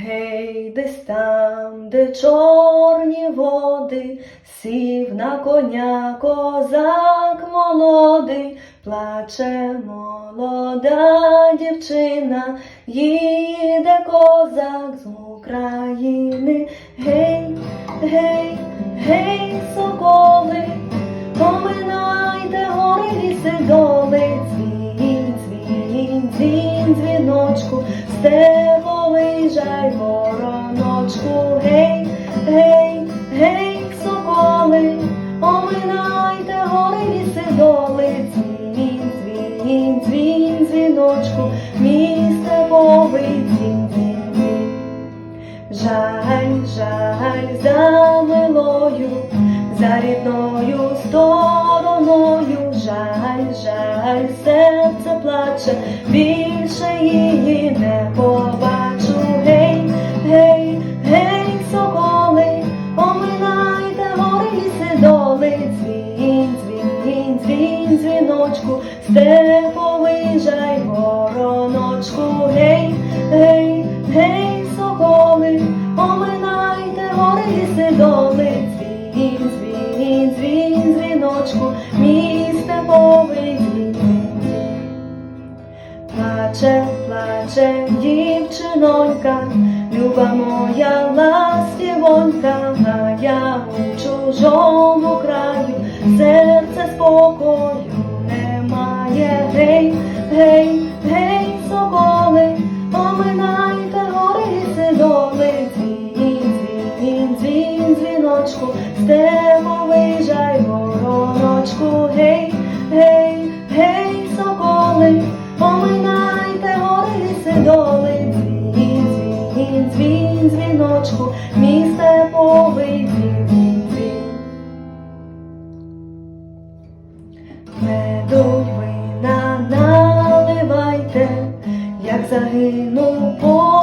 Гей, десь там, де чорні води, сів на коня козак молодий, плаче молода дівчина, їде козак з України. Гей, гей, гей, соколи, поминайте гори ліси доли, дзвін, дзвін, дзвіночку, степовий вороночку, гей, гей, гей, соколи, оминайте гори ліси доли, дзвін, дзвін, дзвін, дзвіночку, мій степовий дзвін, дзвін, дзвін. Жаль, жаль за милою, за рідною стороною, жаль, жаль, серце плаче, більше її не побачу. Дзвіночку, степовий жай вороночку, гей, гей, гей, соколи, оминайте гори ліси доли, дзвін, дзвін, дзвін, дзвіночку, мій степовий дзвін. Плаче, плаче дівчинонька, люба моя ластівонька, а я у чужому краю, серце спокою. Гей, гей, гей, соколи, оминайте гори ліси доли, дзвін, дзвін, дзвін, дзвіночку, степовий жай вороночку, гей, гей, гей, соколи, оминайте гори ліси доли, дзвін, дзвін, дзвін, дзвіночку, мій степовий як